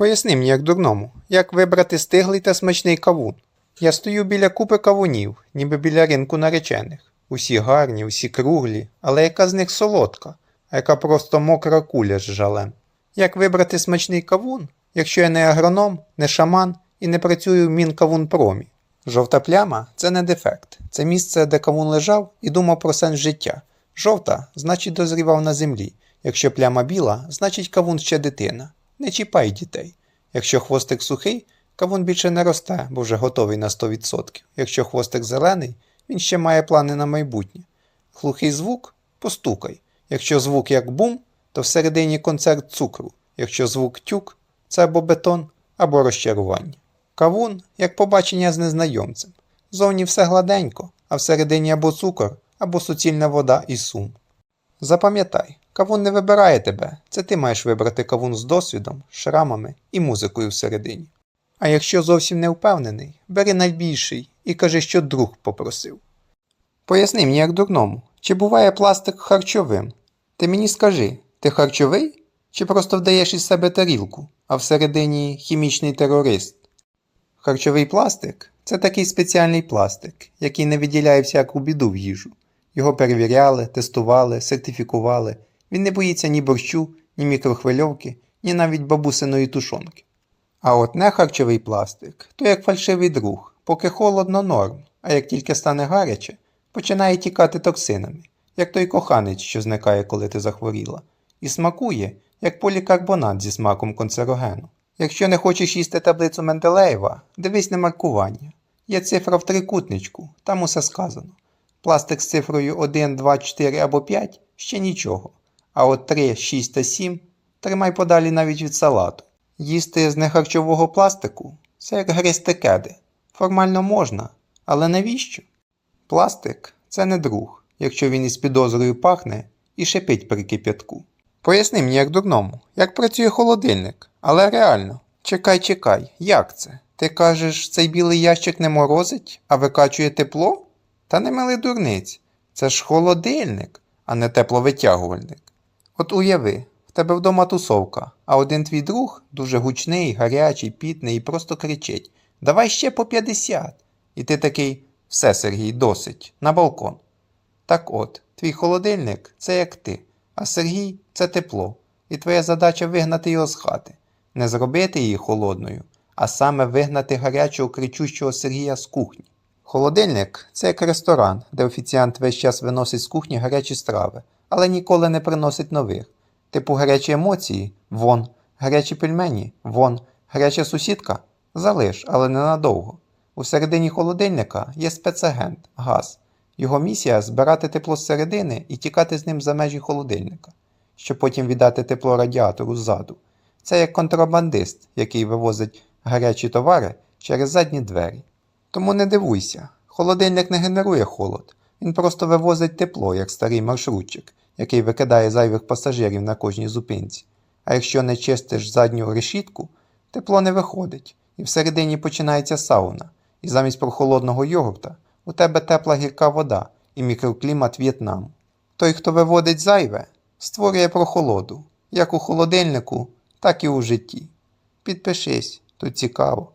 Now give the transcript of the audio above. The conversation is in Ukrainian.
Поясни мені, як дурному, як вибрати стиглий та смачний кавун. Я стою біля купи кавунів, ніби біля ринку наречених. Усі гарні, усі круглі, але яка з них солодка, а яка просто мокра куля з жалем. Як вибрати смачний кавун, якщо я не агроном, не шаман і не працюю в Мінкавунпромі? Жовта пляма це не дефект, це місце, де кавун лежав і думав про сенс життя. Жовта значить дозрівав на землі. Якщо пляма біла, значить кавун ще дитина. Не чіпай дітей. Якщо хвостик сухий, кавун більше не росте, бо вже готовий на 100%. Якщо хвостик зелений, він ще має плани на майбутнє. Глухий звук постукай. Якщо звук як бум, то всередині концерт цукру. Якщо звук тюк, це або бетон, або розчарування. Кавун як побачення з незнайомцем. Зовні все гладенько, а всередині або цукор, або суцільна вода і сум. Запам'ятай, кавун не вибирає тебе, це ти маєш вибрати кавун з досвідом, шрамами і музикою всередині. А якщо зовсім не впевнений, бери найбільший і кажи, що друг попросив. Поясни мені, як дурному, чи буває пластик харчовим? Ти мені скажи, ти харчовий? Чи просто вдаєш із себе тарілку, а всередині хімічний терорист? Харчовий пластик це такий спеціальний пластик, який не виділяє всяку біду в їжу. Його перевіряли, тестували, сертифікували. Він не боїться ні борщу, ні мікрохвильовки, ні навіть бабусиної тушонки. А от не харчовий пластик, то як фальшивий друг, поки холодно норм, а як тільки стане гаряче, починає тікати токсинами, як той коханець, що зникає, коли ти захворіла, і смакує, як полікарбонат зі смаком канцерогену. Якщо не хочеш їсти таблицю Менделеєва, дивись на маркування. Є цифра в трикутничку, там усе сказано. Пластик з цифрою 1, 2, 4 або 5 ще нічого. А от 3, 6 та 7 тримай подалі навіть від салату. Їсти з нехарчового пластику це як гристи кеди. Формально можна, але навіщо? Пластик це не друг, якщо він із підозрою пахне і шипить при кип'ятку. Поясни мені, як дурному, як працює холодильник, але реально. Чекай, чекай, як це? Ти кажеш, цей білий ящик не морозить, а викачує тепло? Та не мили дурниць. Це ж холодильник, а не тепловитягувальник. От уяви, в тебе вдома тусовка, а один твій друг дуже гучний, гарячий, пітний і просто кричить Давай ще по 50. І ти такий все, Сергій, досить, на балкон. Так от, твій холодильник це як ти, а Сергій це тепло, і твоя задача вигнати його з хати, не зробити її холодною, а саме вигнати гарячого кричущого Сергія з кухні. Холодильник це як ресторан, де офіціант весь час виносить з кухні гарячі страви, але ніколи не приносить нових. Типу гарячі емоції вон, гарячі пельмені вон, гаряча сусідка залиш, але ненадовго. У середині холодильника є спецагент газ. Його місія збирати тепло зсередини і тікати з ним за межі холодильника, щоб потім віддати тепло радіатору ззаду. Це як контрабандист, який вивозить гарячі товари через задні двері. Тому не дивуйся, холодильник не генерує холод, він просто вивозить тепло, як старий маршрутчик, який викидає зайвих пасажирів на кожній зупинці. А якщо не чистиш задню решітку, тепло не виходить, і всередині починається сауна, і замість прохолодного йогурта у тебе тепла гірка вода і мікроклімат В'єтнаму. Той, хто виводить зайве, створює прохолоду, як у холодильнику, так і у житті. Підпишись, тут цікаво.